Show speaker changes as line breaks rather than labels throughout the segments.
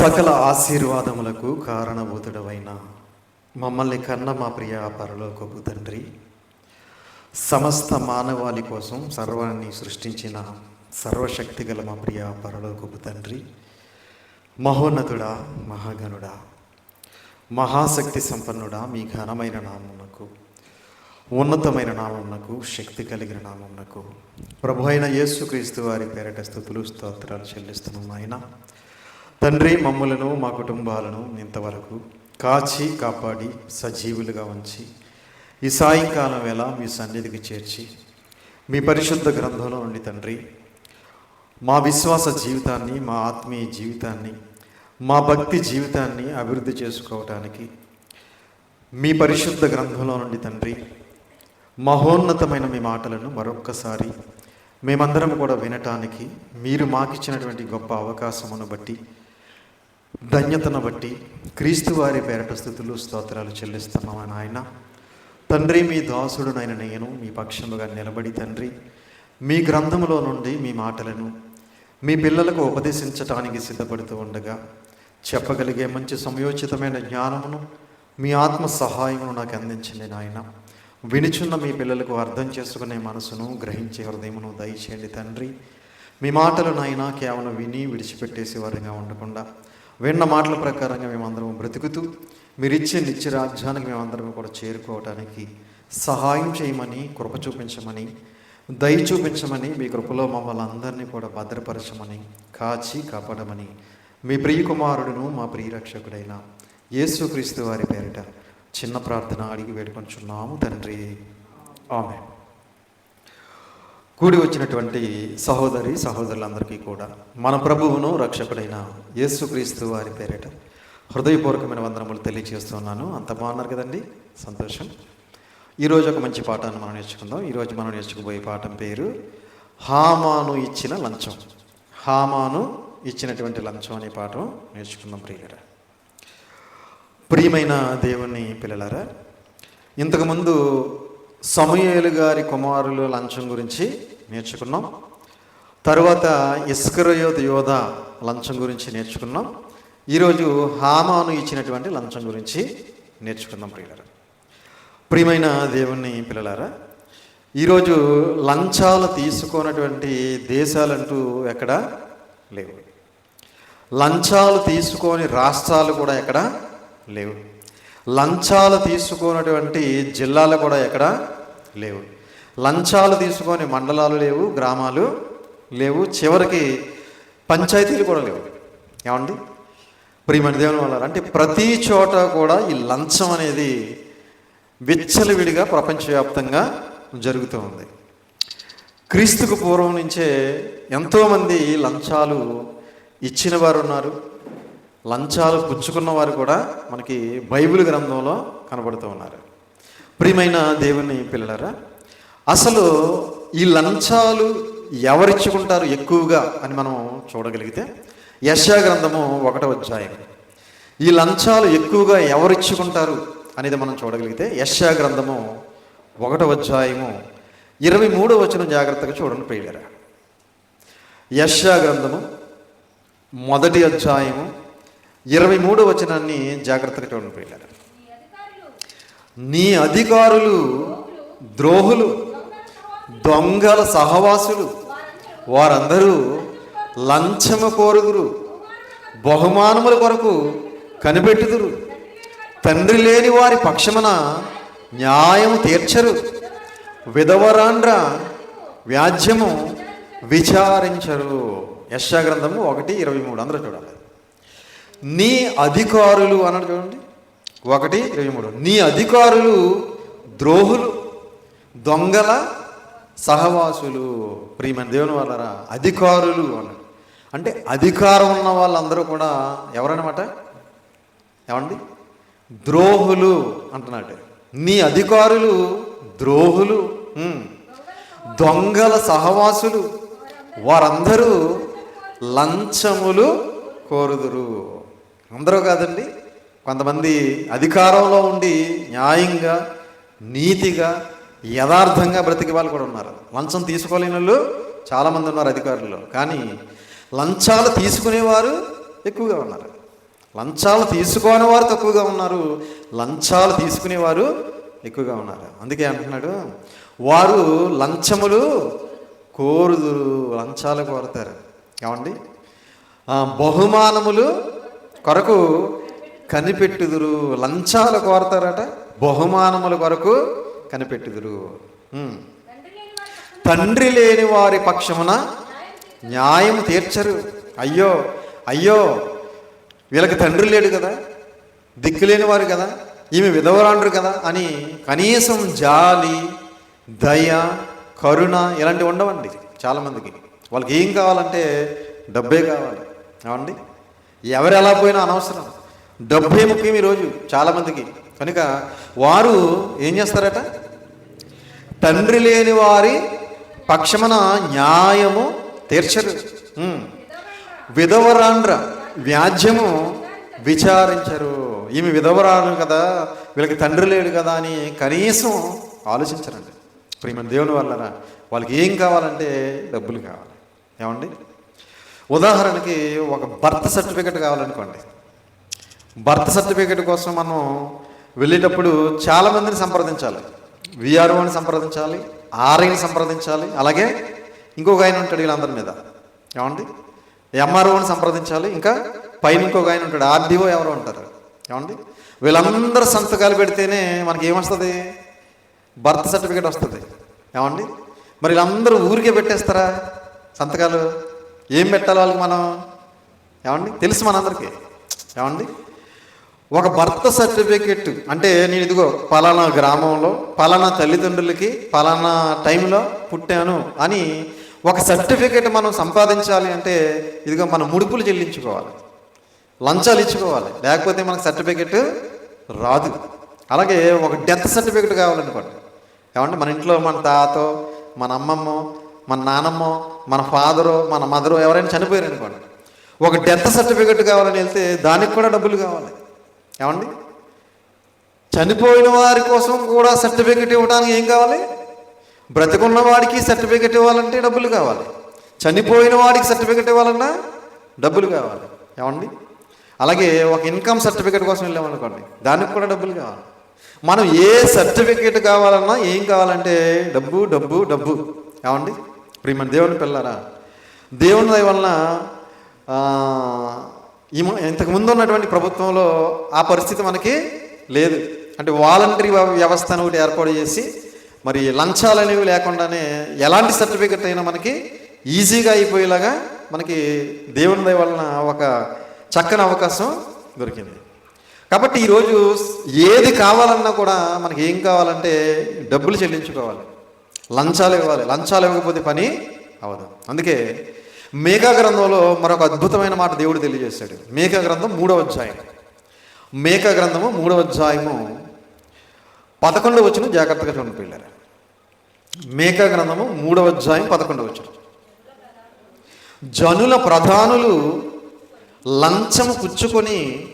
సకల ఆశీర్వాదములకు కారణభూతుడవైన మమ్మల్ని కన్న మా ప్రియ పరలోకపు తండ్రి సమస్త మానవాళి కోసం సర్వాన్ని సృష్టించిన సర్వశక్తి గల మా ప్రియ పరలోకపు తండ్రి మహోన్నతుడా మహాగణుడా మహాశక్తి సంపన్నుడా మీ ఘనమైన నామమునకు ఉన్నతమైన నామమునకు శక్తి కలిగిన నామమునకు ప్రభు అయిన యేసుక్రీస్తు వారి పేరట స్థుతులు స్తోత్రాలు చెల్లిస్తున్నాం ఆయన తండ్రి మమ్ములను మా కుటుంబాలను ఇంతవరకు కాచి కాపాడి సజీవులుగా ఉంచి ఈ సాయంకాలం వేళ మీ సన్నిధికి చేర్చి మీ పరిశుద్ధ గ్రంథంలో నుండి తండ్రి మా విశ్వాస జీవితాన్ని మా ఆత్మీయ జీవితాన్ని మా భక్తి జీవితాన్ని అభివృద్ధి చేసుకోవటానికి మీ పరిశుద్ధ గ్రంథంలో నుండి తండ్రి మహోన్నతమైన మీ మాటలను మరొక్కసారి మేమందరం కూడా వినటానికి మీరు మాకిచ్చినటువంటి గొప్ప అవకాశమును బట్టి ధన్యతను బట్టి క్రీస్తు వారి పేరట స్థుతులు స్తోత్రాలు చెల్లిస్తున్నామని ఆయన తండ్రి మీ దాసుడునైన నేను మీ పక్షముగా నిలబడి తండ్రి మీ గ్రంథములో నుండి మీ మాటలను మీ పిల్లలకు ఉపదేశించటానికి సిద్ధపడుతూ ఉండగా చెప్పగలిగే మంచి సమయోచితమైన జ్ఞానమును మీ ఆత్మ సహాయమును నాకు అందించండి నాయన. వినుచున్న మీ పిల్లలకు అర్థం చేసుకునే మనసును గ్రహించే హృదయమును దయచేయండి తండ్రి. మీ మాటలు నాయన కేవలం విని విడిచిపెట్టేసి వారిగా ఉండకుండా విన్న మాటల ప్రకారంగా మేమందరం బ్రతుకుతూ మీరిచ్చే నిత్య రాజ్యానికి మేమందరం కూడా చేరుకోవటానికి సహాయం చేయమని కృప చూపించమని దయ చూపించమని మీ కృపలో మమ్మల్ని అందరినీ కూడా భద్రపరచమని కాచి కాపాడమని మీ ప్రియ కుమారుడును మా ప్రియ రక్షకుడైన యేసుక్రీస్తు వారి పేరిట చిన్న ప్రార్థన అడిగి వేడుకొంచున్నాము తండ్రి. ఆమె కూడి వచ్చినటువంటి సహోదరి సహోదరులందరికీ కూడా మన ప్రభువును రక్షకుడైన యేసుక్రీస్తు వారి పేరిట హృదయపూర్వకమైన వందనములు తెలియజేస్తున్నాను అంత బాగున్నారు కదండి? సంతోషం. ఈరోజు ఒక మంచి పాఠాన్ని మనం నేర్చుకుందాం. ఈరోజు మనం నేర్చుకుపోయే పాఠం పేరు హామాను ఇచ్చిన లంచం. హామాను ఇచ్చినటువంటి లంచం అనే పాఠం నేర్చుకుందాం ప్రియులరా. ప్రియమైన దేవుని పిల్లలారా ఇంతకుముందు సమయలు గారి కుమారుల లంచం గురించి నేర్చుకున్నాం. తరువాత ఇస్కరయోధ యోధ లంచం గురించి నేర్చుకున్నాం. ఈరోజు హామాను ఇచ్చినటువంటి లంచం గురించి నేర్చుకుందాం ప్రియులరా. ప్రియమైన దేవుని పిల్లలారా ఈరోజు లంచాలు తీసుకున్నటువంటి దేశాలంటూ ఎక్కడ లేవు. లంచాలు తీసుకొని రాష్ట్రాలు కూడా ఎక్కడ లేవు. లంచాలు తీసుకున్నటువంటి జిల్లాలు కూడా ఎక్కడ లేవు. లంచాలు తీసుకొని మండలాలు లేవు గ్రామాలు లేవు చివరికి పంచాయతీలు కూడా లేవు. ఏమండి? ప్రియమణి దేవుని వల్ల అంటే ప్రతి చోట కూడా ఈ లంచం అనేది విచ్చలవిడిగా ప్రపంచవ్యాప్తంగా జరుగుతూ ఉంది. క్రీస్తుకు పూర్వం నుంచే ఎంతోమంది లంచాలు ఇచ్చిన వారు ఉన్నారు. లంచాలు పుచ్చుకున్న వారు కూడా మనకి బైబిల్ గ్రంథంలో కనబడుతూ ఉన్నారు. ప్రియమైన దేవుని పిల్లలరా అసలు ఈ లంచాలు ఎవరిచ్చుకుంటారు ఎక్కువగా అని మనం చూడగలిగితే యశా గ్రంథము ఒకటో అధ్యాయం. ఈ లంచాలు ఎక్కువగా ఎవరిచ్చుకుంటారు అనేది మనం చూడగలిగితే యశా గ్రంథము ఒకటో అధ్యాయము ఇరవై మూడవ వచనం జాగ్రత్తగా చూడండి ప్రియులరా. యశా గ్రంథము మొదటి అధ్యాయము ఇరవై మూడవ వచనాన్ని జాగ్రత్తగా చూడండి ప్రియులరా. నీ అధికారులు ద్రోహులు దొంగల సహవాసులు. వారందరూ లంచము కోరుగురు బహుమానముల కొరకు కనిపెట్టుదురు. తండ్రి లేని వారి పక్షమున న్యాయము తీర్చరు. విధవరాండ్ర వ్యాజ్యము విచారించరు. యశా గ్రంథము ఒకటి ఇరవై మూడు. అందరూ చూడాలి. నీ అధికారులు అన్నాడు చూడండి. ఒకటి ఇరవై మూడు. నీ అధికారులు ద్రోహులు దొంగల సహవాసులు ప్రియమైన దేవుని వాళ్ళరా అధికారులు అన్నాడు అంటే అధికారం ఉన్న వాళ్ళందరూ కూడా ఎవరనమాట ఏమండి? ద్రోహులు అంటున్నాడు నీ అధికారులు ద్రోహులు దొంగల సహవాసులు వారందరూ లంచములు కోరుదురు. అందరూ కాదండి కొంతమంది అధికారంలో ఉండి న్యాయంగా నీతిగా యథార్థంగా బ్రతికే వాళ్ళు కూడా ఉన్నారు. లంచం తీసుకోలేని వాళ్ళు చాలామంది ఉన్నారు అధికారుల్లో. కానీ లంచాలు తీసుకునేవారు ఎక్కువగా ఉన్నారు. లంచాలు తీసుకోని వారు తక్కువగా ఉన్నారు. లంచాలు తీసుకునేవారు ఎక్కువగా ఉన్నారు. అందుకే అంటున్నాడు వారు లంచములు కోరుదురు లంచాలు కోరుతారు. ఏమండి? బహుమానములు కొరకు కనిపెట్టుదురు లంచాలు కోరతారట బహుమానముల కొరకు కనిపెట్టుదురు. తండ్రి లేని వారి పక్షమున న్యాయం తీర్చరు. అయ్యో అయ్యో వీళ్ళకి తండ్రి లేడు కదా దిక్కు లేని వారు కదా ఈమె విధవరాండ్రు కదా అని కనీసం జాలి దయ కరుణ ఇలాంటివి ఉండవండి చాలామందికి. వాళ్ళకి ఏం కావాలంటే డబ్బే కావాలి. ఏమండి? ఎవరు ఎలా పోయినా అనవసరం. డబ్బే ముఖ్యం ఈరోజు చాలామందికి. కనుక వారు ఏం చేస్తారట? తండ్రి లేని వారి పక్షమున న్యాయము తీర్చరు. విధవరాండ్ర వ్యాజ్యము విచారించరు. ఈమె విధవరాలు కదా వీళ్ళకి తండ్రి లేడు కదా అని కనీసం ఆలోచించరండి. ప్రియమైన దేవుని వల్లరా వాళ్ళకి ఏం కావాలంటే డబ్బులు కావాలి. ఏమండి? ఉదాహరణకి ఒక బర్త్ సర్టిఫికెట్ కావాలనుకోండి. బర్త్ సర్టిఫికేట్ కోసం మనం వెళ్ళేటప్పుడు చాలామందిని సంప్రదించాలి. విఆర్ఓని సంప్రదించాలి ఆర్ఐని సంప్రదించాలి అలాగే ఇంకొక ఆయన ఉంటాడు వీళ్ళందరి మీద. ఏమండి? ఎంఆర్ఓని సంప్రదించాలి ఇంకా పైన ఇంకొక ఆయన ఉంటాడు ఆర్డీఓ ఎవరో ఉంటారు. ఏమండి? వీళ్ళందరూ సంతకాలు పెడితేనే మనకి ఏమొస్తుంది? బర్త్ సర్టిఫికేట్ వస్తుంది. ఏమండి? మరి వీళ్ళందరూ ఊరికే పెట్టేస్తారా సంతకాలు? ఏం పెట్టాలి వాళ్ళకి మనం? ఏమండి? తెలుసు మనందరికీ. ఏమండి? ఒక భర్త సర్టిఫికెట్ అంటే నేను ఇదిగో పలానా గ్రామంలో పలానా తల్లిదండ్రులకి పలానా టైంలో పుట్టాను అని ఒక సర్టిఫికెట్ మనం సంపాదించాలి అంటే ఇదిగో మనం ముడుపులు చెల్లించుకోవాలి లంచాలు ఇచ్చుకోవాలి లేకపోతే మనకు సర్టిఫికెట్ రాదు. అలాగే ఒక డెత్ సర్టిఫికెట్ కావాలనుకోండి. ఏమంటే మన ఇంట్లో మన తాతో మన అమ్మమ్మ మన నానమ్మ మన ఫాదరు మన మదరు ఎవరైనా చనిపోయారు అనుకోండి ఒక డెత్ సర్టిఫికెట్ కావాలని వెళ్తే దానికి కూడా డబ్బులు కావాలి. ఏమండి? చనిపోయిన వారి కోసం కూడా సర్టిఫికెట్ ఇవ్వడానికి ఏం కావాలి? బ్రతికున్న వాడికి సర్టిఫికెట్ ఇవ్వాలంటే డబ్బులు కావాలి. చనిపోయిన వాడికి సర్టిఫికెట్ ఇవ్వాలన్నా డబ్బులు కావాలి. ఏమండి? అలాగే ఒక ఇన్కమ్ సర్టిఫికెట్ కోసం వెళ్ళామనుకోండి దానికి కూడా డబ్బులు కావాలి. మనం ఏ సర్టిఫికెట్ కావాలన్నా ఏం కావాలంటే డబ్బు డబ్బు డబ్బు. ఏమండి? ప్రియమైన దేవుని పిల్లరా దేవుని వలన ఈ ఇంతకు ముందు ఉన్నటువంటి ప్రభుత్వంలో ఆ పరిస్థితి మనకి లేదు. అంటే వాలంటరీ వ్యవస్థను ఒకటి ఏర్పాటు చేసి మరి లంచాలు అనేవి లేకుండానే ఎలాంటి సర్టిఫికెట్ అయినా మనకి ఈజీగా అయిపోయేలాగా మనకి దేవుని దయ వలన ఒక చక్కని అవకాశం దొరికింది. కాబట్టి ఈరోజు ఏది కావాలన్నా కూడా మనకి ఏం కావాలంటే డబ్బులు చెల్లించుకోవాలి. లంచాలు ఇవ్వాలి. లంచాలు ఇవ్వకపోతే పని అవదు అందుకే మేఘా గ్రంథంలో మరొక అద్భుతమైన మాట దేవుడు తెలియజేశాడు. మేఘా గ్రంథం మూడవ అధ్యాయం. మేఘా గ్రంథము మూడవ అధ్యాయము పదకొండు వచ్చిన జాగ్రత్తగా చూడండి పిల్లలు. మేఘా గ్రంథము మూడవ అధ్యాయం పదకొండు వచ్చిన జనుల ప్రధానులు లంచము పుచ్చుకొని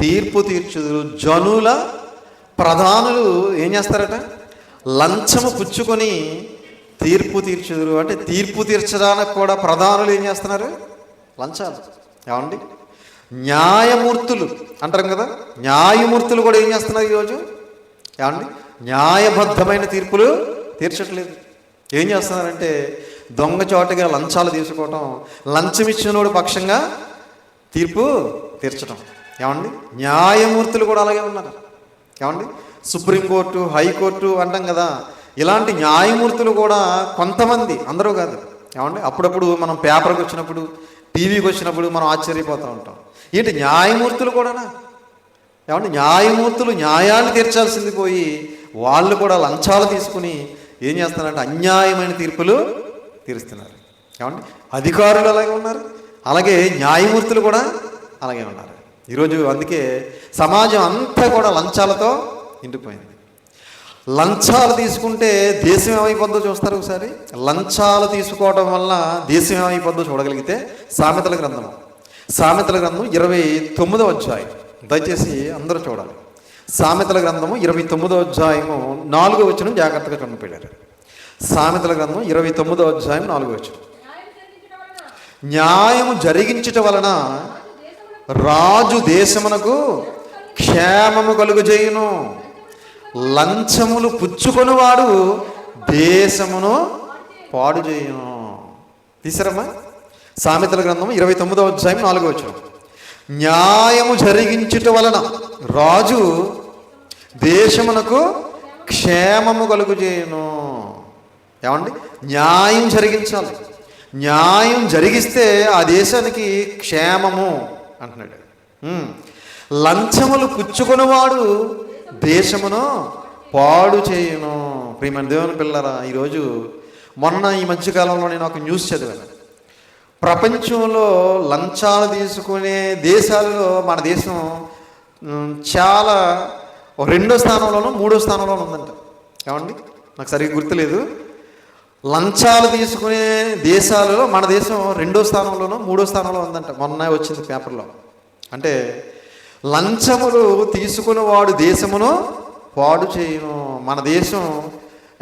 తీర్పు తీర్చుదురు. జనుల ప్రధానులు ఏం చేస్తారట? లంచము పుచ్చుకొని తీర్పు తీర్చుదురు అంటే తీర్పు తీర్చడానికి కూడా ప్రధానులు ఏం చేస్తున్నారు? లంచాలు. ఏమండి? న్యాయమూర్తులు అంటారు కదా? న్యాయమూర్తులు కూడా ఏం చేస్తున్నారు ఈరోజు? ఏమండి? న్యాయబద్ధమైన తీర్పులు తీర్చట్లేదు. ఏం చేస్తున్నారంటే దొంగ చోటగా లంచాలు తీసుకోవటం లంచం ఇచ్చినోడు పక్షంగా తీర్పు తీర్చడం ఏమండి? న్యాయమూర్తులు కూడా అలాగే ఉన్నారు. ఏమండి? సుప్రీంకోర్టు హైకోర్టు అంటాం కదా ఇలాంటి న్యాయమూర్తులు కూడా కొంతమంది అందరూ కాదు. ఏమండి? అప్పుడప్పుడు మనం పేపర్కి వచ్చినప్పుడు టీవీకి వచ్చినప్పుడు మనం ఆశ్చర్యపోతూ ఉంటాం. ఏంటి న్యాయమూర్తులు కూడానా? ఏమంటే న్యాయమూర్తులు న్యాయాన్ని తీర్చాల్సింది పోయి వాళ్ళు కూడా లంచాలు తీసుకుని ఏం చేస్తున్నారంటే అన్యాయమైన తీర్పులు తీరుస్తున్నారు. ఏమంటే అధికారులు అలాగే ఉన్నారు. అలాగే న్యాయమూర్తులు కూడా అలాగే ఉన్నారు. ఈరోజు అందుకే సమాజం అంతా కూడా లంచాలతో నిండిపోయింది. లంచాలు తీసుకుంటే దేశం ఏమైపోద్దో చూస్తారు ఒకసారి? లంచాలు తీసుకోవడం వలన దేశం ఏమైపోద్దో చూడగలిగితే సామెతల గ్రంథము సామెతల గ్రంథం ఇరవై తొమ్మిదో అధ్యాయం. దయచేసి అందరూ చూడాలి. సామెతల గ్రంథము ఇరవై తొమ్మిదో అధ్యాయము నాలుగో వచ్చిన జాగ్రత్తగా చూడపెట్టారు సామెతల గ్రంథం ఇరవై తొమ్మిదో అధ్యాయం నాలుగో వచ్చిన న్యాయము జరిగించుట వలన రాజు దేశమునకు క్షేమము కలుగజేయును. లంచములు పుచ్చుకొనివాడు దేశమును పాడు చేయను. తీసారమ్మా. సామెతల గ్రంథం ఇరవై తొమ్మిదవ అధ్యాయం నాలుగో వచ్చిన న్యాయము జరిగించుట వలన రాజు దేశమునకు క్షేమము కలుగుజేయును ఏమండి? న్యాయం జరిగించాలి. న్యాయం జరిగిస్తే ఆ దేశానికి క్షేమము అంటున్నాడు. లంచములు పుచ్చుకునేవాడు దేశమును పాడు చేయను. ప్రియమైన దేవుని పిల్లరా ఈరోజు మొన్న ఈ మధ్యకాలంలో నేను ఒక న్యూస్ చదివాను. ప్రపంచంలో లంచాలు తీసుకునే దేశాలలో మన దేశం చాలా రెండో స్థానంలోనూ మూడో స్థానంలోనూ ఉందంట. ఏమండి? నాకు సరిగ్గా గుర్తులేదు. లంచాలు తీసుకునే దేశాలలో మన దేశం రెండో స్థానంలోనూ మూడో స్థానంలో ఉందంట. మొన్న వచ్చింది పేపర్లో. అంటే లంచములు తీసుకున్నవాడు దేశమును పాడు చేయను. మన దేశం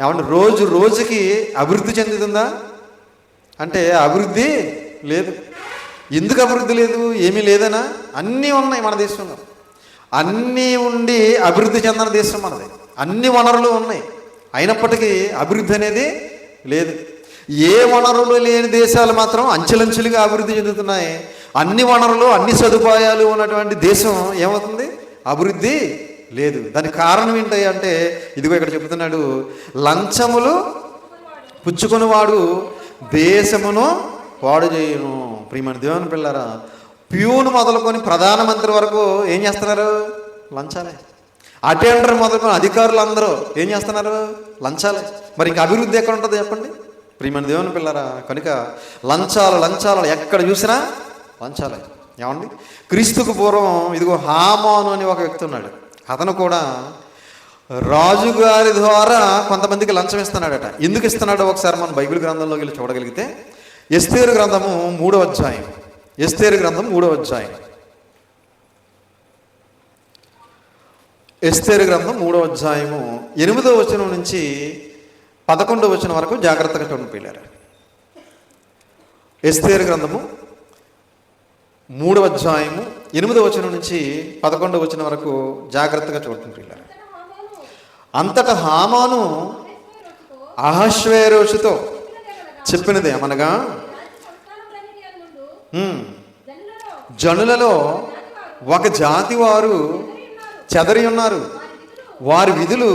ఏమంటే రోజు రోజుకి అభివృద్ధి చెందుతుందా? అంటే అభివృద్ధి లేదు. ఎందుకు అభివృద్ధి లేదు? ఏమీ లేదనా? అన్నీ ఉన్నాయి మన దేశంలో. అన్నీ ఉండి అభివృద్ధి చెందిన దేశం మనది. అన్ని వనరులు ఉన్నాయి. అయినప్పటికీ అభివృద్ధి అనేది లేదు. ఏ వనరులు లేని దేశాలు మాత్రం అంచెలంచెలుగా అభివృద్ధి చెందుతున్నాయి. అన్ని వనరులు అన్ని సదుపాయాలు ఉన్నటువంటి దేశం ఏమవుతుంది? అభివృద్ధి లేదు. దానికి కారణం ఏంటి అంటే ఇదిగో ఇక్కడ చెబుతున్నాడు లంచములు పుచ్చుకునివాడు దేశమును పాడు చేయను. ప్రియమైన దేవుని పిల్లరా ప్యూను మొదలుకొని ప్రధానమంత్రి వరకు ఏం చేస్తున్నారు? లంచాలే. అటెండర్ మొదలుకొని అధికారులు అందరూ ఏం చేస్తున్నారు? లంచాలే. మరి ఇంకా అభివృద్ధి ఎక్కడ ఉంటుంది చెప్పండి? ప్రియమైన దేవుని పిల్లరా కనుక లంచాలు లంచాలు ఎక్కడ చూసినా లంచాలే. ఏమండి? క్రీస్తుకు పూర్వం ఇదిగో హామాను అని ఒక వ్యక్తి ఉన్నాడు. అతను కూడా రాజుగారి ద్వారా కొంతమందికి లంచం ఇస్తున్నాడట. ఎందుకు ఇస్తున్నాడో ఒకసారి మనం బైబిల్ గ్రంథంలోకి వెళ్ళి చూడగలిగితే ఎస్తేరు గ్రంథము మూడో అధ్యాయం. ఎస్తేరు గ్రంథం మూడో అధ్యాయం. ఎస్తేరు గ్రంథం మూడో అధ్యాయము ఎనిమిదో వచనం నుంచి పదకొండో వచ్చిన వరకు జాగ్రత్తగా చూడపిల్లారు ఎస్తేరు గ్రంథము మూడవ అధ్యాయము ఎనిమిదవ వచనం నుంచి పదకొండవ వచనం వరకు జాగ్రత్తగా చూడండి పిల్లారు అంతటా హామాను అహశ్వేరోషుతో చెప్పినది ఏమనగా? జనులలో ఒక జాతి వారు చెదరి ఉన్నారు. వారి విధులు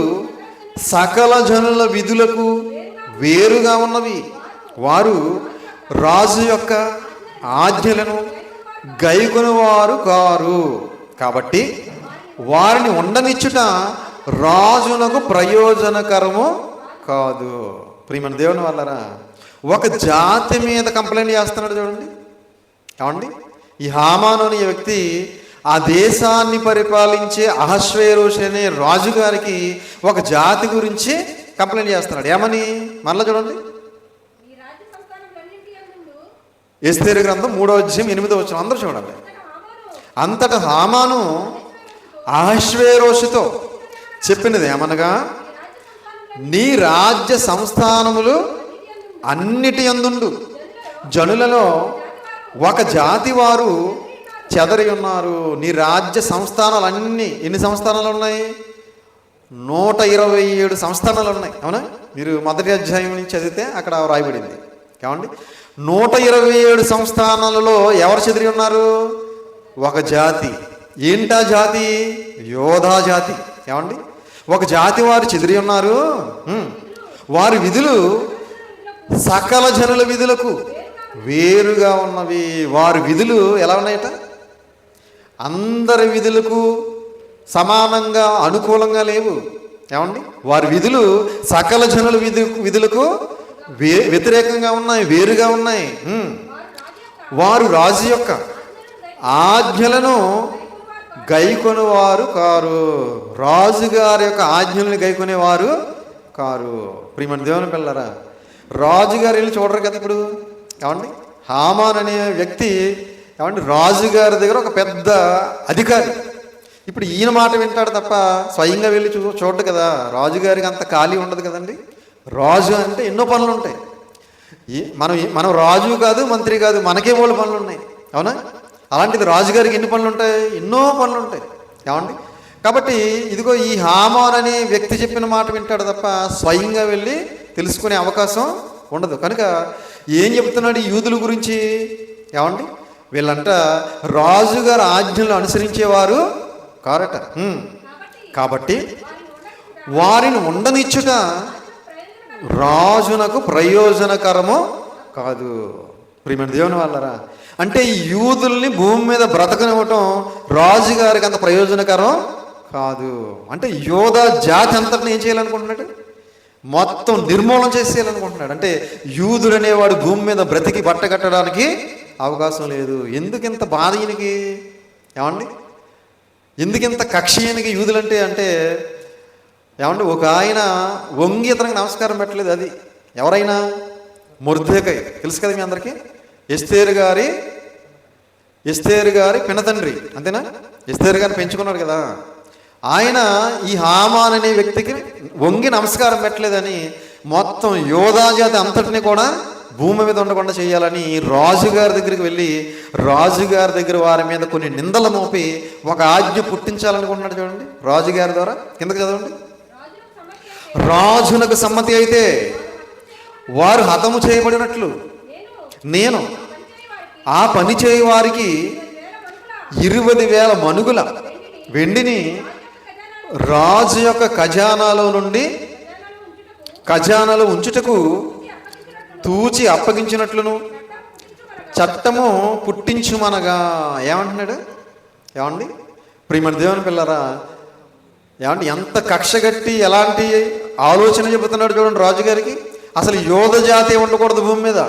సకల జనుల విధులకు వేరుగా ఉన్నవి. వారు రాజు యొక్క ఆజ్ఞలను గైకొనువారు కారు. కాబట్టి వారిని ఉండనిచ్చుట రాజునకు ప్రయోజనకరము కాదు. ప్రియమణ దేవుని వాళ్ళరా ఒక జాతి మీద కంప్లైంట్ చేస్తున్నాడు చూడండి. ఏమండి? ఈ హామాను అనే వ్యక్తి ఆ దేశాన్ని పరిపాలించే అహశ్వేరోషి అనే రాజుగారికి ఒక జాతి గురించి కంప్లైంట్ చేస్తున్నాడు. ఏమని? మరలా చూడండి. ఎస్తేరు గ్రంథం మూడో అధ్యాయం ఎనిమిదో వచ్చిన అందరూ చూడండి. అంతటా హామాను అహశ్వేరోషుతో చెప్పినది ఏమనగా? నీ రాజ్య సంస్థానములు అన్నిటి అందుండు జనులలో ఒక జాతి వారు చెదరి ఉన్నారు. నీ రాజ్య సంస్థానాలన్నీ ఎన్ని సంస్థానాలు ఉన్నాయి? నూట ఇరవై ఏడు సంస్థానాలు ఉన్నాయి. అవునా? మీరు మొదటి అధ్యాయం నుంచి చదివితే అక్కడ రాయబడింది. ఏమండి? నూట ఇరవై ఏడు సంస్థానాలలో ఎవరు చెదిరి ఉన్నారు? ఒక జాతి. ఏంటా జాతి? యోధా జాతి. ఏమండి? ఒక జాతి వారు చెదిరి ఉన్నారు. వారి విధులు సకల జనుల విధులకు వేరుగా ఉన్నవి. వారి విధులు ఎలా ఉన్నాయట? అందరి విధులకు సమానంగా అనుకూలంగా లేవు. ఏమండి? వారి విధులు సకల జనుల విధు విధులకు వే వ్యతిరేకంగా ఉన్నాయి వేరుగా ఉన్నాయి. వారు రాజు యొక్క ఆజ్ఞలను గైకొనేవారు కారు. రాజుగారి యొక్క ఆజ్ఞలను గైకొనేవారు కారు. ప్రియమైన దేవుని పిల్లరా రాజుగారు వెళ్ళి చూడరు కదా ఇప్పుడు? ఏమండి? హామాన్ అనే వ్యక్తి ఏమండి రాజుగారి దగ్గర ఒక పెద్ద అధికారి. ఇప్పుడు ఈయన మాట వింటాడు తప్ప స్వయంగా వెళ్ళి చూ చూడడు కదా. రాజుగారికి అంత ఖాళీ ఉండదు కదండి. రాజు అంటే ఎన్నో పనులు ఉంటాయి. మనం మనం రాజు కాదు మంత్రి కాదు మనకే మూడు పనులు ఉన్నాయి. అవునా? అలాంటిది రాజుగారికి ఎన్ని పనులు ఉంటాయి? ఎన్నో పనులు ఉంటాయి. ఏమండి? కాబట్టి ఇదిగో ఈ హామాన్ అనే వ్యక్తి చెప్పిన మాట వింటాడు తప్ప స్వయంగా వెళ్ళి తెలుసుకునే అవకాశం ఉండదు. కనుక ఏం చెప్తున్నాడు ఈ యూదుల గురించి? ఏమండి? వీళ్ళంట రాజుగారి ఆజ్ఞలు అనుసరించేవారు కారట.
కాబట్టి వారిని
ఉండనిచ్చుట
ప్రయోజనకరం
రాజునకు ప్రయోజనకరము కాదు. ప్రియమైన దేవుని వాళ్ళరా అంటే యూదుల్ని భూమి మీద బ్రతకనివ్వటం రాజుగారికి అంత ప్రయోజనకరం కాదు. అంటే యోధ జాతి అంతటిని ఏం చేయాలనుకుంటున్నాడు? మొత్తం నిర్మూలన చేసేయాలనుకుంటున్నాడు అంటే యూదుడనేవాడు భూమి మీద బ్రతికి బట్ట కట్టడానికి అవకాశం లేదు. ఎందుకు ఇంత బాధ ఈయనకి? ఏమండి? ఎందుకు ఇంత కక్ష ఈయనకి? యూదులంటే అంటే ఏమండి ఒక ఆయన వంగి ఇతనికి నమస్కారం పెట్టలేదు. అది ఎవరైనా? ముర్ధేకై తెలుసు కదా మీ అందరికీ? ఎస్తేరు గారి ఎస్తేరు గారి పినతండ్రి. అంతేనా? ఎస్తేరు గారిని పెంచుకున్నాడు కదా. ఆయన ఈ హామాన్ అనే వ్యక్తికి వంగి నమస్కారం పెట్టలేదని మొత్తం యోధాజాతి అంతటిని కూడా భూమి మీద ఉండకుండా చేయాలని రాజుగారి దగ్గరికి వెళ్ళి రాజుగారి దగ్గర వారి మీద కొన్ని నిందలు మోపి ఒక ఆజ్ఞ పుట్టించాలనుకుంటున్నాడు చూడండి. రాజుగారి ద్వారా కిందకి చదవండి. రాజునకు సమ్మతి
అయితే
వారు హతము చేయబడినట్లు.
నేను పనిచేయ వారికి
ఆ పని చేయ వారికి
వేల మనుగుల
ఇరవై వేల మనుగుల వెండిని రాజు యొక్క ఖజానాలో నుండి
ఖజానాలో ఉంచుటకు
తూచి అప్పగించినట్లును. చట్టము పుట్టించుమనగా. ఏమంటున్నాడు? ఏమండి? ప్రియమణి దేవుని పిల్లరా ఏమంటే ఎంత కక్షగట్టి ఎలాంటి ఆలోచన చెబుతున్నాడు చూడండి రాజుగారికి. అసలు యోధ జాతి ఉండకూడదు భూమి మీద.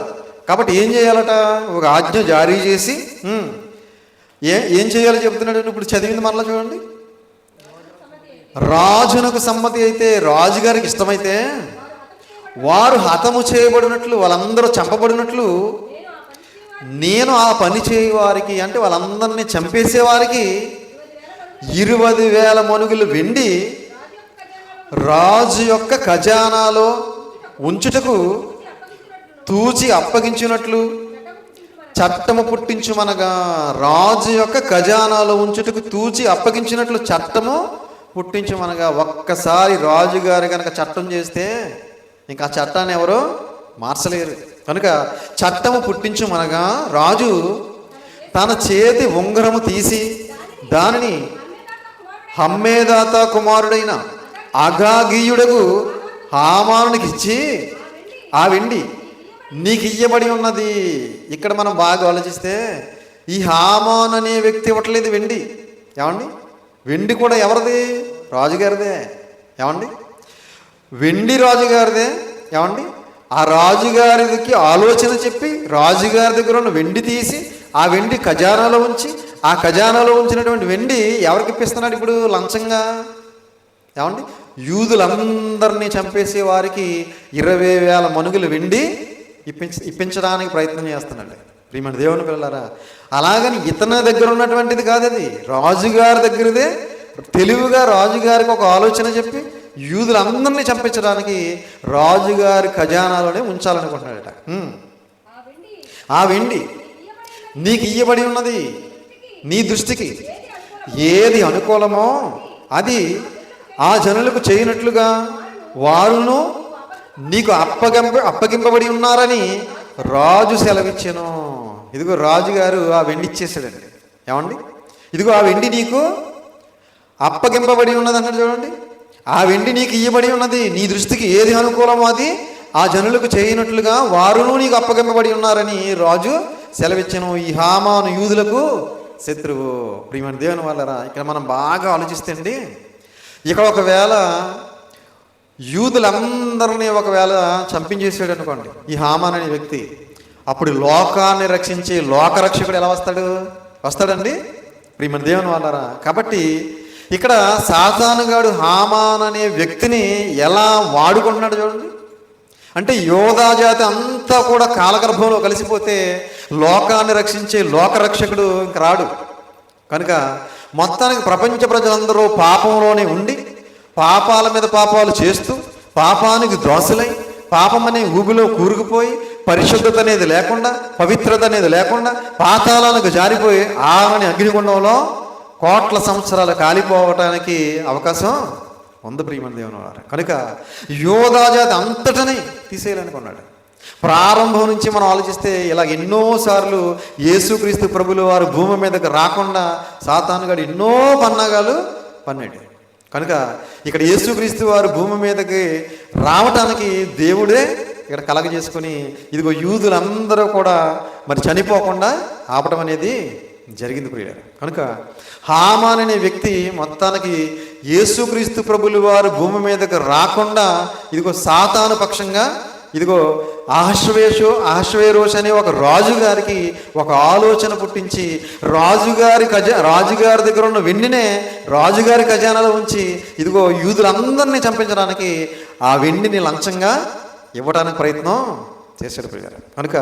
కాబట్టి ఏం చేయాలట? ఒక ఆజ్ఞ జారీ చేసి ఏ ఏం చేయాలో చెబుతున్నాడు? ఇప్పుడు చదివింది మరలా చూడండి. రాజునకు సమ్మతి అయితే రాజుగారికి ఇష్టమైతే వారు హతము చేయబడినట్లు వాళ్ళందరూ చంపబడినట్లు
నేను ఆ పని
చేయవారికి వారికి అంటే వాళ్ళందరినీ చంపేసేవారికి ఇరవై వేల మనుగులు వెండి రాజు యొక్క ఖజానాలో ఉంచుటకు తూచి అప్పగించినట్లు చట్టము పుట్టించుమనగా రాజు యొక్క ఖజానాలో ఉంచుటకు తూచి అప్పగించినట్లు చట్టము పుట్టించుమనగా ఒక్కసారి రాజుగారు కనుక చట్టం చేస్తే ఇంకా ఆ చట్టాన్ని ఎవరు మార్చలేరు. కనుక చట్టము పుట్టించుమనగా రాజు తన చేతి ఉంగరము తీసి దానిని హమ్మేదాత కుమారుడైన అగాగీయుడకు హామానునికి ఇచ్చి ఆ వెండి నీకు ఇయ్యబడి ఉన్నది. ఇక్కడ మనం బాగా ఆలోచిస్తే ఈ హామాన్ అనే వ్యక్తి ఇవ్వట్లేదు వెండి. ఏమండి? వెండి కూడా ఎవరిది? రాజుగారిదే. ఏమండి? వెండి రాజుగారిదే? ఏమండి? ఆ రాజుగారికి ఆలోచన చెప్పి రాజుగారి దగ్గర ఉన్న వెండి తీసి ఆ వెండి ఖజానాలో ఉంచి ఆ ఖజానాలో ఉంచినటువంటి వెండి ఎవరికి ఇప్పిస్తున్నాడు ఇప్పుడు లంచంగా? ఏమండి? యూదులందరినీ చంపేసే వారికి ఇరవై వేల మనుగులు వెండి ఇప్పించ ఇప్పించడానికి ప్రయత్నం చేస్తున్నాడు. ప్రియమైన దేవుని పిల్లలారా అలాగని ఇతని దగ్గర ఉన్నటువంటిది కాదు అది రాజుగారి దగ్గరదే. తెలివిగా రాజుగారికి ఒక ఆలోచన చెప్పి యూదులందరినీ చంపించడానికి రాజుగారి ఖజానాలోనే ఉంచాలనుకుంటున్నాడట.
ఆ వెండి
నీకు ఇయ్యబడి ఉన్నది. నీ దృష్టికి
ఏది
ఏది అనుకూలమో అది ఆ జనులకు చేయనట్లుగా వారును నీకు అప్పగింప అప్పగింపబడి ఉన్నారని రాజు సెలవిచ్చాను. ఇదిగో రాజుగారు ఆ వెండి ఇచ్చేసాడండి ఏమండి? ఇదిగో ఆ వెండి నీకు అప్పగింపబడి ఉన్నది అన్నాడు చూడండి. ఆ వెండి నీకు ఇయ్యబడి ఉన్నది నీ దృష్టికి ఏది అనుకూలమో అది. ఆ జనులకు చేయనట్లుగా వారును నీకు అప్పగింపబడి ఉన్నారని రాజు సెలవిచ్చను. ఈ హామాను యూదులకు శత్రువు ప్రియమని దేవుని వాళ్ళరా ఇక్కడ మనం బాగా ఆలోచిస్తే అండి ఇక్కడ ఒకవేళ యూదులందరినీ ఒకవేళ చంపించేసాడు అనుకోండి ఈ హామాన్ అనే వ్యక్తి అప్పుడు లోకాన్ని రక్షించే లోకరక్షకుడు ఎలా వస్తాడు? వస్తాడండి ప్రియమని దేవుని వాళ్ళరా. కాబట్టి ఇక్కడ సాతానుగాడు హామాన్ అనే వ్యక్తిని ఎలా వాడుకుంటున్నాడు చూడండి. అంటే యోధా జాతి అంతా కూడా కాలగర్భంలో కలిసిపోతే లోకాన్ని రక్షించే లోకరక్షకుడు ఇంక రాడు. కనుక మొత్తానికి ప్రపంచ ప్రజలందరూ పాపంలోనే ఉండి పాపాల మీద పాపాలు చేస్తూ పాపానికి దోసలై పాపం అనే ఊబిలో కూరుకుపోయి పరిశుద్ధత అనేది లేకుండా పవిత్రత అనేది లేకుండా పాతాళాలకు జారిపోయి ఆరని అగ్నిగుండంలో కోట్ల సంవత్సరాలు కాలిపోవటానికి అవకాశం ఉంది ప్రియమణ దేవుని వారు. కనుక యోధాజాతి అంతటని తీసేయాలనుకున్నాడు ప్రారంభం నుంచి మనం ఆలోచిస్తే ఇలా ఎన్నోసార్లు యేసుక్రీస్తు ప్రభులు వారు భూమి మీదకి రాకుండా సాతానుగాడు ఎన్నో పన్నాగాలు పన్నాడు. కనుక ఇక్కడ యేసుక్రీస్తు వారు భూమి మీదకి రావటానికి దేవుడే ఇక్కడ కలగ చేసుకుని ఇదిగో యూదులందరూ కూడా మరి చనిపోకుండా ఆపటం అనేది జరిగింది ప్రియులారు. కనుక హామాన్ అనే వ్యక్తి మొత్తానికి యేసుక్రీస్తు ప్రభులు వారు భూమి మీదకి రాకుండా ఇదిగో సాతాను పక్షంగా ఇదిగో ఆశ్వేషు ఆశ్వేరోష్ అనే ఒక రాజుగారికి ఒక ఆలోచన పుట్టించి రాజుగారి ఖజా రాజుగారి దగ్గర ఉన్న వెండినే రాజుగారి ఖజానాలో ఉంచి ఇదిగో యూదులందరినీ చంపించడానికి ఆ వెండిని లంచంగా ఇవ్వడానికి ప్రయత్నం చేశాడు ప్రియారు కనుక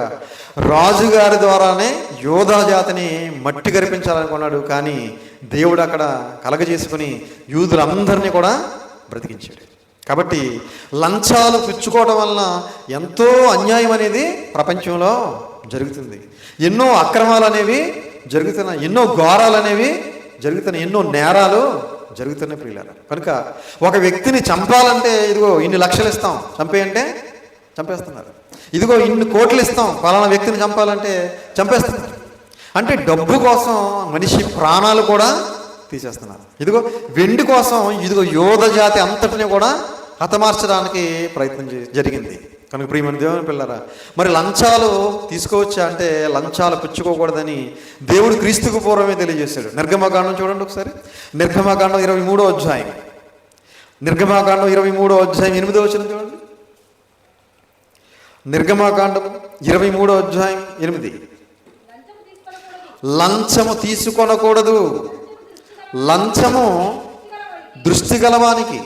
రాజుగారి ద్వారానే యోధా జాతిని మట్టి గరిపించాలనుకున్నాడు కానీ దేవుడు అక్కడ కలగజేసుకుని యూదులందరినీ కూడా బ్రతికించాడు. కాబట్టి లంచాలు పుచ్చుకోవడం వలన ఎంతో అన్యాయం అనేది ప్రపంచంలో జరుగుతుంది. ఎన్నో అక్రమాలు అనేవి జరుగుతున్నాయి ఎన్నో ఘోరాలు అనేవి జరుగుతున్నాయి ఎన్నో నేరాలు జరుగుతున్నాయి ప్రియులారా. కనుక ఒక వ్యక్తిని చంపాలంటే ఇదిగో ఇన్ని లక్షలు ఇస్తాం. చంపేయంటే చంపేస్తున్నారు. ఇదిగో ఇన్ని కోట్లు ఇస్తాం పలానా వ్యక్తిని చంపాలంటే చంపేస్తున్నారు అంటే డబ్బు కోసం మనిషి ప్రాణాలు కూడా తీసేస్తున్నారు. ఇదిగో వెండి కోసం ఇదిగో యోధ జాతి అంతటిని కూడా హతమార్చడానికి ప్రయత్నం జరిగింది. కనుక ప్రియమైన దేవుని పిల్లరా మరి లంచాలు తీసుకోవచ్చా అంటే లంచాలు పుచ్చుకోకూడదని దేవుడు క్రీస్తుకు పూర్వమే తెలియజేశాడు. నిర్గమకాండం చూడండి ఒకసారి. నిర్గమకాండం ఇరవై మూడో అధ్యాయం. నిర్గమాకాండం ఇరవై మూడో అధ్యాయం ఎనిమిదో వచ్చిన చూడండి. నిర్గమాకాండము ఇరవై మూడో అధ్యాయం ఎనిమిది.
లంచము తీసుకొనకూడదు.
లంచము దృష్టి గలవానికి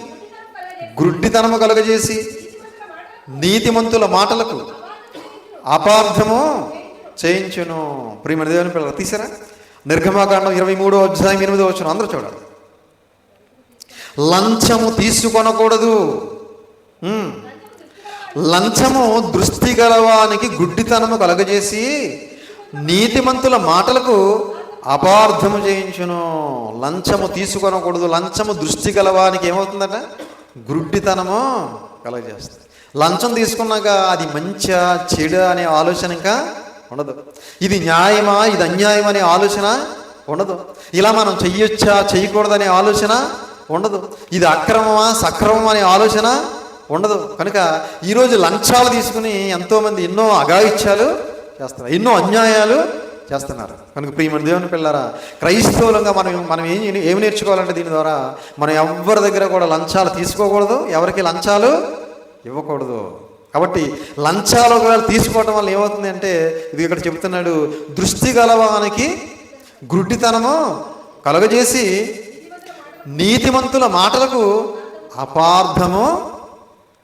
గుడ్డితనము కలుగజేసి నీతిమంతుల మాటలకు అపార్థము చేయించును. ప్రియమణ దేవుని పిల్లలు తీసారా? నిర్గమాకాండం ఇరవై మూడో అధ్యాయం ఎనిమిదో వచ్చిన అందరూ చూడాలి. లంచము తీసుకొనకూడదు. లంచము దృష్టి గలవానికి గుడ్డితనము కలగజేసి నీతిమంతుల మాటలకు అపార్థము చేయించును. లంచము తీసుకొనకూడదు. లంచము దృష్టి గలవానికి ఏమవుతుందట? గుడ్డితనము కలగజేస్తుంది. లంచం తీసుకున్నాక అది మంచా చెడు అనే ఆలోచన ఇంకా ఉండదు. ఇది న్యాయమా? ఇది అన్యాయం అనే ఆలోచన ఉండదు. ఇలా మనం చెయ్యొచ్చా? చేయకూడదనే ఆలోచన ఉండదు. ఇది అక్రమమా? సక్రమం అనే ఆలోచన ఉండదు. కనుక ఈరోజు లంచాలు తీసుకుని ఎంతోమంది ఎన్నో అగాయిత్యాలు చేస్తున్నారు. ఎన్నో అన్యాయాలు చేస్తున్నారు. కనుక ప్రియమని దేవుని పిల్లరా క్రైస్తవులంగా మనం మనం ఏం ఏమి నేర్చుకోవాలంటే దీని ద్వారా మనం ఎవరి దగ్గర కూడా లంచాలు తీసుకోకూడదు ఎవరికి లంచాలు ఇవ్వకూడదు. కాబట్టి లంచాలు ఒకవేళ తీసుకోవటం వల్ల ఏమవుతుంది అంటే ఇది ఇక్కడ చెబుతున్నాడు దృష్టి గలవానికి గుడ్డితనము కలుగజేసి నీతిమంతుల మాటలకు అపార్థము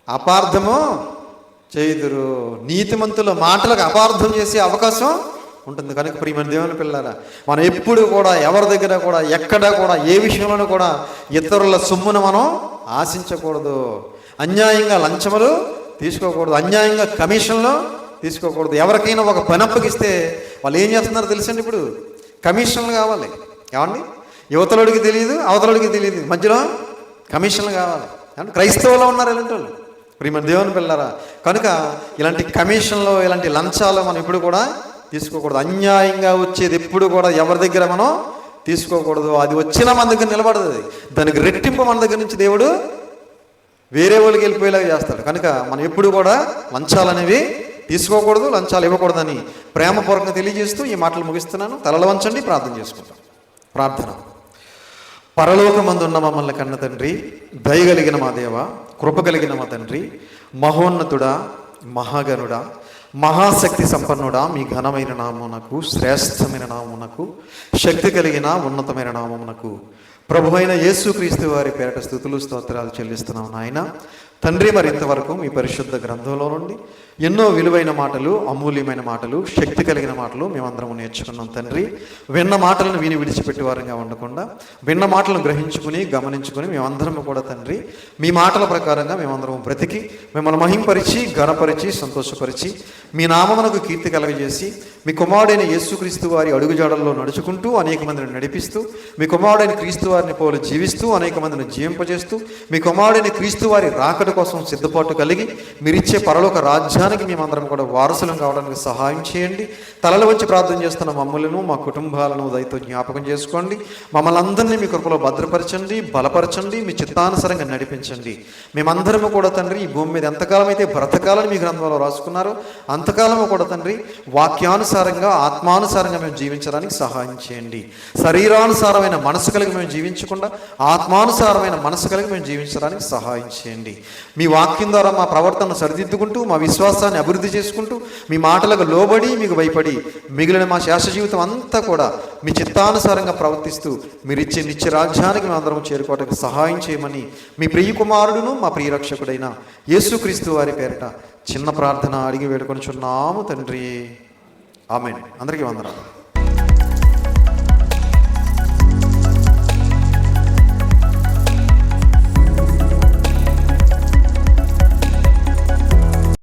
అపార్థము చేయుదురు. నీతిమంతుల మాటలకు అపార్థం చేసే అవకాశం ఉంటుంది. కనుక ప్రియమైన దేవుని పిల్లల మనం ఎప్పుడు కూడా ఎవరి దగ్గర కూడా ఎక్కడ కూడా ఏ విషయంలోనూ కూడా ఇతరుల సొమ్మును మనం ఆశించకూడదు. అన్యాయంగా లంచములు తీసుకోకూడదు. అన్యాయంగా కమిషన్లు తీసుకోకూడదు. ఎవరికైనా ఒక పని అప్పగిస్తే వాళ్ళు ఏం చేస్తున్నారో తెలుసండి ఇప్పుడు? కమిషన్లు కావాలి. ఏమండి? యువతలోడికి తెలియదు అవతలోడికి తెలియదు మధ్యలో కమిషన్లు కావాలి. క్రైస్తవులో ఉన్నారు ఎలాంటి వాళ్ళు. ప్రియమ దేవుని పిల్లరా కనుక ఇలాంటి కమిషన్లు ఇలాంటి లంచాలు మనం ఎప్పుడు కూడా తీసుకోకూడదు. అన్యాయంగా వచ్చేది ఎప్పుడు కూడా ఎవరి దగ్గర మనం తీసుకోకూడదు. అది వచ్చినా మన దగ్గర నిలబడదు. అది. దానికి రెట్టింపు మన దగ్గర నుంచి దేవుడు వేరే వాళ్ళకి వెళ్ళిపోయేలాగా చేస్తాడు. కనుక మనం ఎప్పుడు కూడా లంచాలు అనేవి తీసుకోకూడదు లంచాలు ఇవ్వకూడదని ప్రేమపూర్వకంగా తెలియజేస్తూ ఈ మాటలు ముగిస్తున్నాను. తలలు వంచండి ప్రార్థన చేసుకుంటాం. ప్రార్థన. పరలోకమందున్న మమ్మల్ని కన్న తండ్రి దయగలిగిన మా దేవ కృప కలిగిన మా తండ్రి మహోన్నతుడా మహాగణుడా మహాశక్తి సంపన్నుడా మీ ఘనమైన నామమునకు శ్రేష్టమైన నామమునకు శక్తి కలిగిన ఉన్నతమైన నామమునకు ప్రభువైన యేసుక్రీస్తు వారి పేరట స్థుతులు స్తోత్రాలు చెల్లిస్తున్నాం నాయన. తండ్రి మరి ఇంతవరకు మీ పరిశుద్ధ గ్రంథంలో నుండి ఎన్నో విలువైన మాటలు అమూల్యమైన మాటలు శక్తి కలిగిన మాటలు మేమందరం నేర్చుకున్నాం తండ్రి. విన్న మాటలను విని విడిచిపెట్టి వారంగా ఉండకుండా విన్న మాటలను గ్రహించుకుని గమనించుకుని మేమందరం కూడా తండ్రి మీ మాటల ప్రకారంగా మేమందరం బ్రతికి మిమ్మల్ని మహింపరిచి ఘనపరిచి సంతోషపరిచి మీ నామమునకు కీర్తి కలగజేసి మీ కుమారుడైన యేసుక్రీస్తు వారి అడుగుజాడల్లో నడుచుకుంటూ అనేక మందిని నడిపిస్తూ మీ కుమారుడైన క్రీస్తు వారిని పోలు జీవిస్తూ అనేక మందిని జీవింపజేస్తూ మీ కుమారుడైన క్రీస్తు వారి రాకడ కోసం సిద్ధపాటు కలిగి మీరిచ్చే పరలోక రాజ్యానికి మేమందరం కూడా వారసులం కావడానికి సహాయం చేయండి. తలలు వచ్చి ప్రార్థన చేస్తున్న మమ్మల్ని మా కుటుంబాలను దయతో జ్ఞాపకం చేసుకోండి. మమ్మల్ని అందరినీ మీ కృపలో భద్రపరచండి బలపరచండి మీ చిత్తానుసరంగా నడిపించండి. మేమందరము కూడా తండ్రి ఈ భూమి మీద ఎంతకాలం అయితే బ్రతకాలని మీ గ్రంథంలో రాసుకున్నారో అంతకాలము కూడా తండ్రి వాక్యానుసారంగా ఆత్మానుసారంగా మేము జీవించడానికి సహాయం చేయండి. శరీరానుసారమైన మనసు కలిగి మేము జీవించకుండా ఆత్మానుసారమైన మనసు కలిగి మేము జీవించడానికి సహాయం చేయండి. మీ వాక్యం ద్వారా మా ప్రవర్తన సరిదిద్దుకుంటూ మా విశ్వాసాన్ని అభివృద్ధి చేసుకుంటూ మీ మాటలకు లోబడి మీకు భయపడి మిగిలిన మా శాస్త్ర జీవితం అంతా కూడా మీ చిత్తానుసారంగా ప్రవర్తిస్తూ మీరు ఇచ్చే నిత్య రాజ్యానికి మేము అందరం చేరుకోవడానికి సహాయం చేయమని మీ ప్రియ కుమారుడును మా ప్రియరక్షకుడైన యేసుక్రీస్తు వారి పేరిట చిన్న ప్రార్థన అడిగి వేడుకొని చున్నాము తండ్రి. ఆమె అందరికీ వందనాలు.